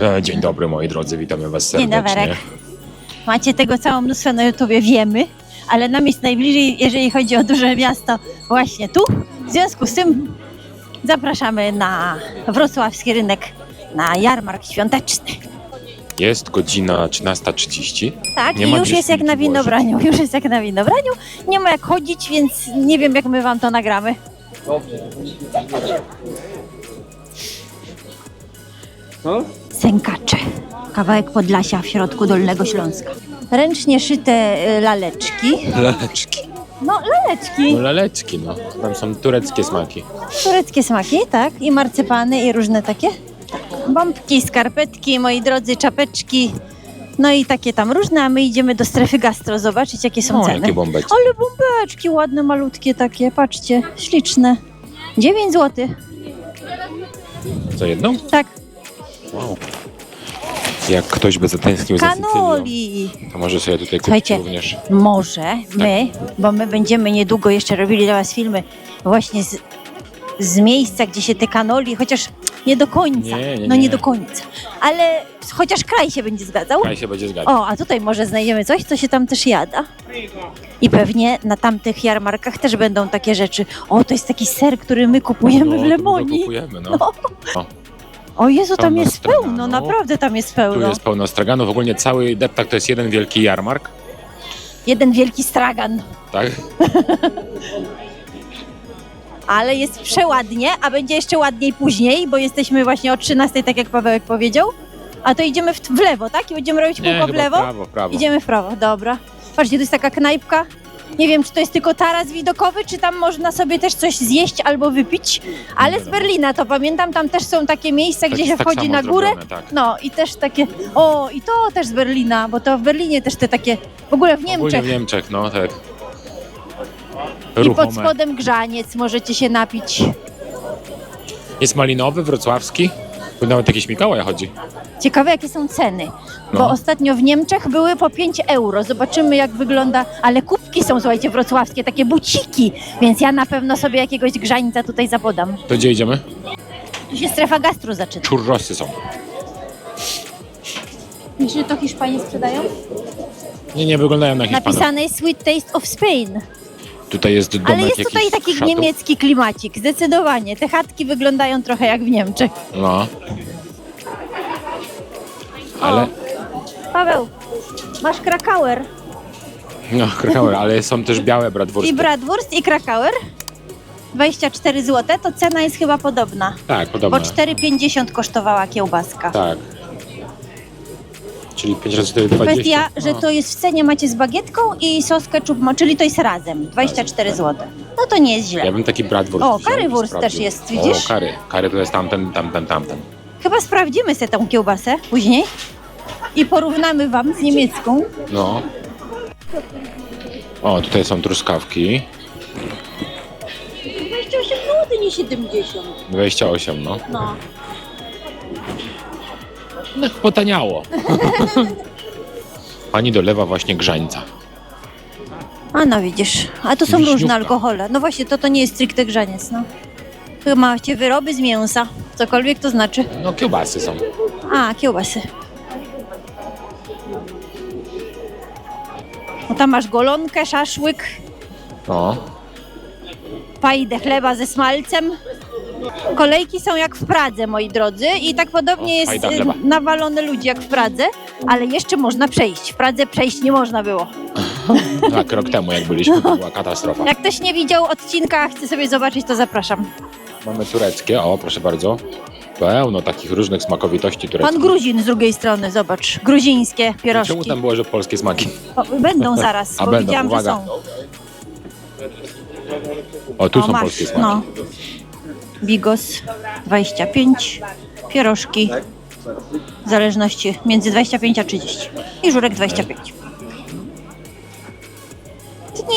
E, Dzień dobry moi drodzy, witamy was Dzień serdecznie. dobry. Macie tego całe mnóstwo na YouTubie, wiemy, ale nam jest najbliżej, jeżeli chodzi o duże miasto, właśnie tu. W związku z tym zapraszamy na wrocławski rynek, na jarmark świąteczny. Jest godzina 13.30. Tak, Nie i ma już gdzie jest jak na winobraniu, już jest jak na winobraniu. Nie ma jak chodzić, więc nie wiem jak my wam to nagramy. Co? Sękacze. Kawałek Podlasia w środku Dolnego Śląska. Ręcznie szyte y, laleczki. Laleczki. No, laleczki. No laleczki, no. Tam są tureckie smaki. Tureckie smaki, tak? I marcepany, i różne takie. Bombki, skarpetki, moi drodzy, czapeczki. No i takie tam różne, a my idziemy do strefy gastro zobaczyć, jakie są No, ceny. jakie bombeczki. Ale bombeczki ładne, malutkie takie, patrzcie, śliczne. 9 zł, Co jedną? tak. Wow. Jak ktoś by zatęsknił za Sycylią, Kanoli. to może sobie tutaj kupić Słuchajcie, również. Może my, bo my będziemy niedługo jeszcze robili dla Was filmy właśnie z, z miejsca, gdzie się te kanoli, chociaż nie do końca. Nie, nie, No nie nie. do końca. Ale chociaż kraj się będzie zgadzał. Kraj się będzie zgadzał. O, a tutaj może znajdziemy coś, co się tam też jada. I pewnie na tamtych jarmarkach też będą takie rzeczy. O, to jest taki ser, który my kupujemy No, w to my go Lemonii. Kupujemy, no. No. O, O Jezu, tam Pełno jest pełno, naprawdę tam jest tu pełno. jest pełno straganów. Ogólnie cały deptak to jest jeden wielki jarmark, Jeden wielki stragan. tak? Ale jest przeładnie, a będzie jeszcze ładniej później, bo jesteśmy właśnie o 13, tak jak Pawełek powiedział. A to idziemy w, w lewo, tak? I będziemy robić kółko w chyba lewo? prawo, prawo. Idziemy w prawo, dobra. Patrzcie, to jest taka knajpka. Nie wiem, czy to jest tylko taras widokowy, czy tam można sobie też coś zjeść albo wypić. Ale z Berlina to pamiętam, tam też są takie miejsca, Tak- gdzie się tak wchodzi samo na górę. zrobione, tak. No i też takie, o i to też z Berlina, bo to w Berlinie też te takie, w ogóle w Ogólnie Niemczech. w Niemczech, no tak. I Ruchome. pod spodem grzaniec możecie się napić. Jest malinowy, wrocławski. Tu nawet jakiś Mikołaj chodzi. Ciekawe, jakie są ceny. Bo No. ostatnio w Niemczech były po 5 euro. Zobaczymy, jak wygląda. Ale kubki są, słuchajcie, wrocławskie, takie buciki. Więc ja na pewno sobie jakiegoś grzańca tutaj zapodam. To gdzie idziemy? Tu się strefa gastru zaczyna. Churrosy są. Czy to Hiszpanie sprzedają? Nie, nie wyglądają na Hiszpanów. Napisane jest Sweet Taste of Spain. Tutaj jest domek Ale jest tutaj taki szatów. niemiecki klimacik. Zdecydowanie. Te chatki wyglądają trochę jak w Niemczech. No. Ale, Paweł, masz krakauer. no, krakauer, ale są też białe bratwursty. I bratwurst, i krakauer. 24 zł, to cena jest chyba podobna. Tak, Bo podobne. 4,50 kosztowała kiełbaska. Tak. Czyli 5 razy 4, 20. Kwestia, że No. to jest w cenie macie z bagietką i sos ketchup, mo- czyli to jest razem, 24 zł. No to nie jest źle. Ja bym taki bratwurst O, wziął i currywurst sprawdził. też jest, widzisz? O, kary. Kary to jest tamten, tamten, tamten. Chyba sprawdzimy sobie tą kiełbasę później i porównamy wam z niemiecką. No. O, tutaj są truskawki. 28 zł, nie 70. 28, no. No. No, potaniało. Pani dolewa właśnie grzańca. A no widzisz, a to są Wiśniówka. różne alkohole. No właśnie, to to nie jest stricte grzaniec, no. Tu macie wyroby z mięsa, cokolwiek to znaczy. No, kiełbasy są. A, kiełbasy. No tam masz golonkę, szaszłyk, No. pajdę chleba ze smalcem. Kolejki są jak w Pradze, moi drodzy, i tak podobnie O, jest fajda y, chleba. nawalone ludzi jak w Pradze, ale jeszcze można przejść. W Pradze przejść nie można było. Tak, rok temu jak byliśmy, to była katastrofa. Jak ktoś nie widział odcinka, chce sobie zobaczyć, to zapraszam. Mamy tureckie, o proszę bardzo. Pełno takich różnych smakowitości tureckich. Pan Gruzin z drugiej strony, zobacz, gruzińskie Czemu pierożki. tam było, że polskie smaki? O, będą zaraz, A bo będą, widziałam, uwaga. że są. O, tu o, są masz, polskie smaki. no. Bigos 25, pierożki w zależności między 25 a 30 i żurek 25.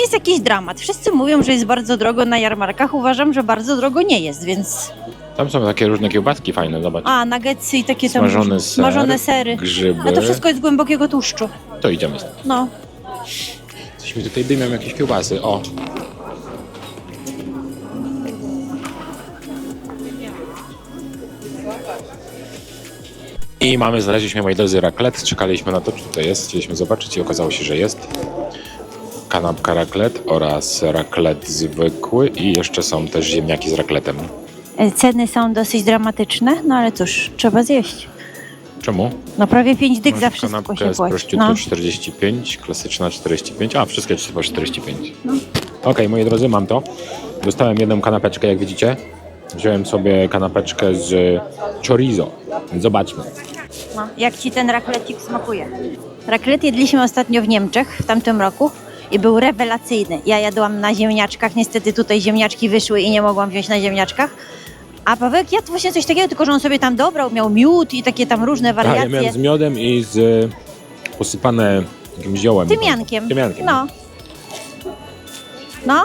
Nie jest jakiś dramat. Wszyscy mówią, że jest bardzo drogo na jarmarkach. Uważam, że bardzo drogo nie jest, więc... Tam są takie różne kiełbaski fajne, zobacz. A, nuggetsy i takie tam... Smażony ser, Smażone sery. grzyby. A to wszystko jest z głębokiego tłuszczu. To idziemy stąd. No. Coś mi tutaj dymią jakieś kiełbasy. O, I mamy, znaleźliśmy, moi drodzy, raclette. Czekaliśmy na to, czy tutaj jest. Chcieliśmy zobaczyć i okazało się, że jest. Kanapka raclette oraz raclette zwykły i jeszcze są też ziemniaki z racletem. E, Ceny są dosyć dramatyczne, no ale cóż, trzeba zjeść. Czemu? No prawie 5 dych Masz za wszystko się płaci. prostytutu No. 45, klasyczna 45, a wszystkie po 45. Okej, moi drodzy, mam to. Dostałem jedną kanapeczkę, jak widzicie. Wziąłem sobie kanapeczkę z chorizo. Zobaczmy. No, jak ci ten raklecik smakuje? Raklet jedliśmy ostatnio w Niemczech w tamtym roku i był rewelacyjny. Ja jadłam na ziemniaczkach, niestety tutaj ziemniaczki wyszły i nie mogłam wziąć na ziemniaczkach. A Pawełek jadł właśnie coś takiego, tylko że on sobie tam dobrał, miał miód i takie tam różne A, ja miałem z miodem i z y, posypane jakimś ziołem. Tymiankiem. Tymiankiem. No. No.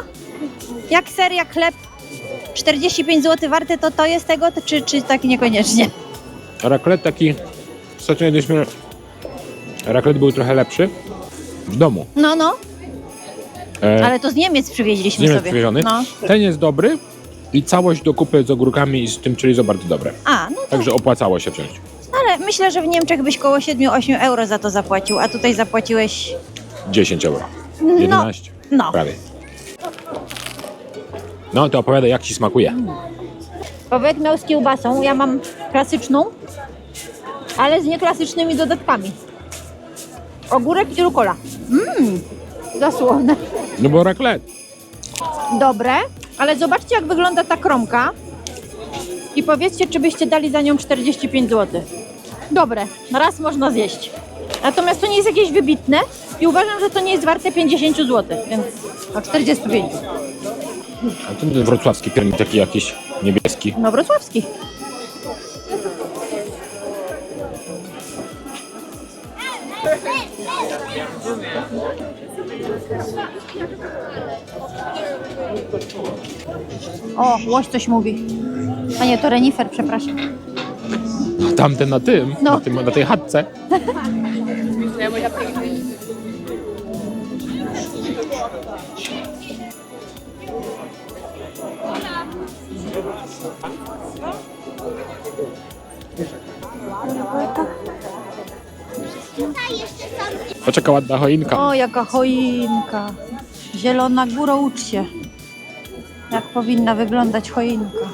Jak ser, jak chleb 45 zł warte, to to jest tego, czy, czy tak niekoniecznie? Raclette taki, ostatnio jedliśmy, raclette był trochę lepszy w domu. No, no. E, Ale to z Niemiec z przywieźliśmy Niemiec sobie. przywieziony. No. Ten jest dobry i całość do kupy z ogórkami i z tym chorizo bardzo dobre. A, no to Także opłacało się wziąć. Ale myślę, że w Niemczech byś koło 7-8 euro za to zapłacił, a tutaj zapłaciłeś 10 euro. no, 11? no. Prawie. No to opowiadaj, jak ci smakuje. Pawełek miał z kiełbasą, ja mam klasyczną, ale z nieklasycznymi dodatkami. Ogórek i rukola. Mmm, zasłone. No bo raclette. Dobre, ale zobaczcie jak wygląda ta kromka i powiedzcie, czy byście dali za nią 45 zł. Dobre, raz można zjeść. Natomiast to nie jest jakieś wybitne i uważam, że to nie jest warte 50 zł, więc o 45. A ten wrocławski piernik taki jakiś niebieski. No wrocławski. O, łoś coś mówi. A nie, to renifer, przepraszam. Tamten na tym, No. na, tym na tej chatce. Poczeka ładna choinka. O, jaka choinka. Zielona góra, ucz się. Jak powinna wyglądać choinka.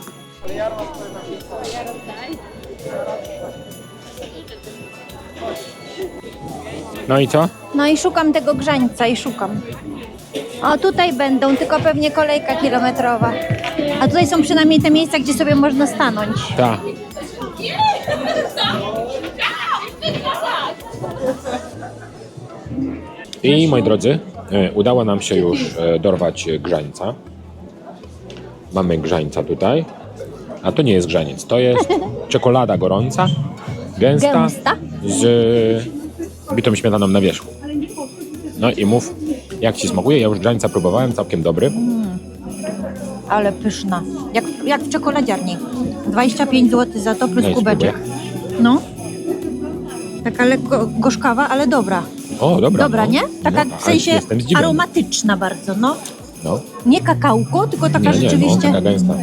No i co? No i szukam tego grzańca i szukam. O, tutaj będą, tylko pewnie kolejka kilometrowa. A tutaj są przynajmniej te miejsca, gdzie sobie można stanąć. Ta. I moi drodzy, e, udało nam się już e, dorwać grzańca. Mamy grzańca tutaj. A to nie jest grzaniec, to jest czekolada gorąca, gęsta, Gęsta? z bitą śmietaną na wierzchu. No i mów, jak Ci smakuje? Ja już grzańca próbowałem, całkiem dobry. Ale pyszna. Jak, jak w czekoladziarni. 25 zł za to plus No i kubeczek. No. Taka lekko gorzkawa, ale dobra. O, dobra. Dobra, no. nie? Taka no, w sensie jestem zdziwiony. aromatyczna bardzo, no. No, Nie kakałko, tylko taka nie, nie, no, rzeczywiście... taka gęsta.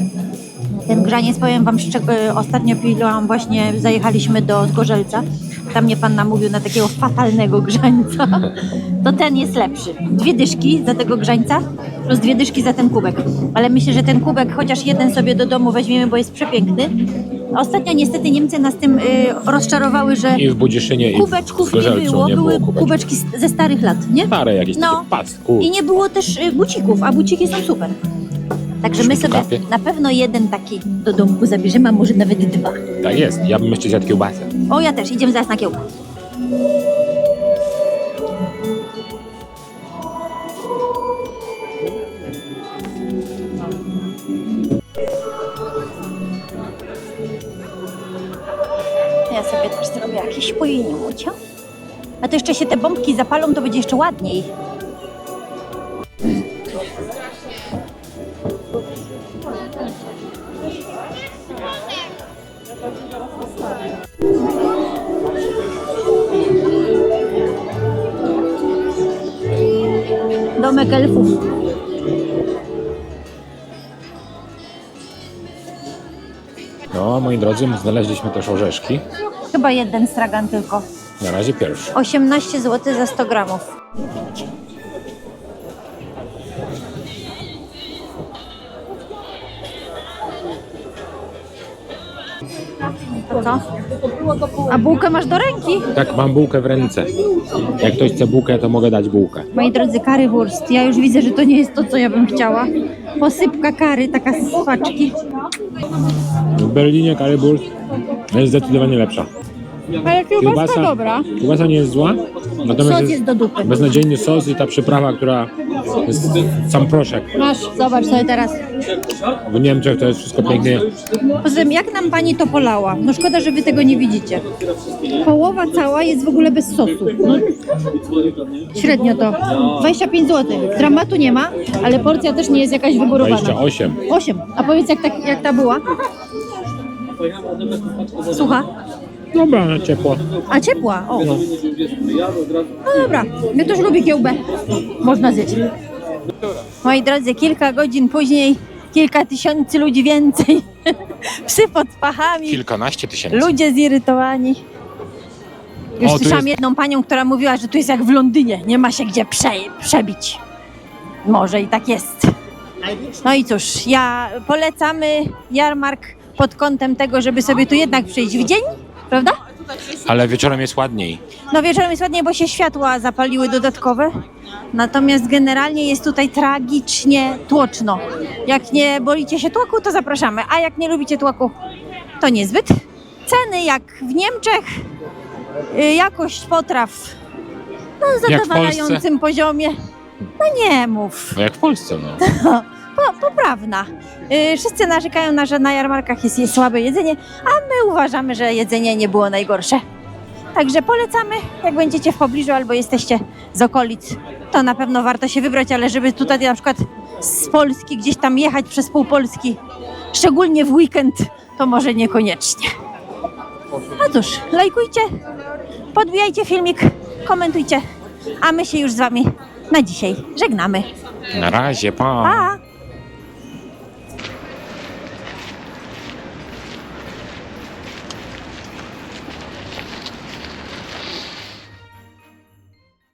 Ten grzaniec, powiem wam szczeg- ostatnio piłam właśnie, zajechaliśmy do Zgorzelca. Tam mnie pan namówił na takiego fatalnego grzańca. To ten jest lepszy. Dwie dyszki za tego grzańca plus dwie dyszki za ten kubek. Ale myślę, że ten kubek chociaż jeden sobie do domu weźmiemy, bo jest przepiękny. Ostatnio niestety Niemcy nas tym y, rozczarowały, że I w Budziszynie, i w kubeczków nie Zgorzelcu było. nie było Były kubeczków. kubeczki z- ze starych lat, nie? Stare jakieś No. takie pastku. I nie było też y, bucików, a buciki są super. Także my sobie na pewno jeden taki do domku zabierzemy, a może nawet dwa. Tak jest, ja bym jeszcze zjadł kiełbasę. O, ja też, idziemy zaraz na kiełbę. Sobie też zrobię jakieś pojęcie. A to jeszcze się te bombki zapalą, to będzie jeszcze ładniej. Domek elfów. No, moi moi drodzy, znaleźliśmy też orzeszki. Chyba jeden stragan tylko. Na razie pierwszy. 18 zł za 100 gramów. Co? A bułkę masz do ręki? Tak, mam bułkę w ręce. Jak ktoś chce bułkę, to mogę dać bułkę. Moi drodzy, currywurst. Ja już widzę, że to nie jest to, co ja bym chciała. Posypka kary, taka z paczki. W Berlinie Currywurst jest zdecydowanie lepsza. Ale kiełbaska dobra. kiełbasa nie jest zła, natomiast Sos jest do dupy. beznadziejny sos i ta przyprawa, która jest sam proszek. Masz, zobacz sobie teraz. W Niemczech to jest wszystko pięknie. Poza tym, jak nam pani to polała? No szkoda, że wy tego nie widzicie. Połowa cała jest w ogóle bez sosu. No, średnio to. 25 zł. Dramatu nie ma, ale porcja też nie jest jakaś wygórowana. 28. 8. A powiedz, jak, tak, jak ta była? Słucha? Dobra, na ciepło. A ciepła? O. No dobra, ja też lubię kiełbę. Można zjeść. Moi drodzy, kilka godzin później kilka tysięcy ludzi więcej. Psy pod pachami. Kilkanaście tysięcy. Ludzie zirytowani. Już O, tu słyszałam jest- jedną panią, która mówiła, że tu jest jak w Londynie. Nie ma się gdzie prze, przebić. Może i tak jest. No i cóż, ja polecamy jarmark pod kątem tego, żeby sobie tu jednak przyjść w dzień, prawda? Ale wieczorem jest ładniej. No wieczorem jest ładnie, bo się światła zapaliły dodatkowe. Natomiast generalnie jest tutaj tragicznie tłoczno. Jak nie bolicie się tłoku, to zapraszamy. A jak nie lubicie tłoku, to niezbyt. Ceny jak w Niemczech, y, jakość potraw no, Jak w zadowalającym poziomie. No nie mów. No jak w Polsce, no. Po, poprawna. Y, Wszyscy narzekają na, że na jarmarkach jest, jest słabe jedzenie, a my uważamy, że jedzenie nie było najgorsze. Także polecamy, jak będziecie w pobliżu albo jesteście z okolic, to na pewno warto się wybrać, ale żeby tutaj na przykład z Polski gdzieś tam jechać przez pół Polski, szczególnie w weekend, to może niekoniecznie. No cóż, lajkujcie, podbijajcie filmik, komentujcie, a my się już z Wami na dzisiaj żegnamy. Na razie, pa. Pa!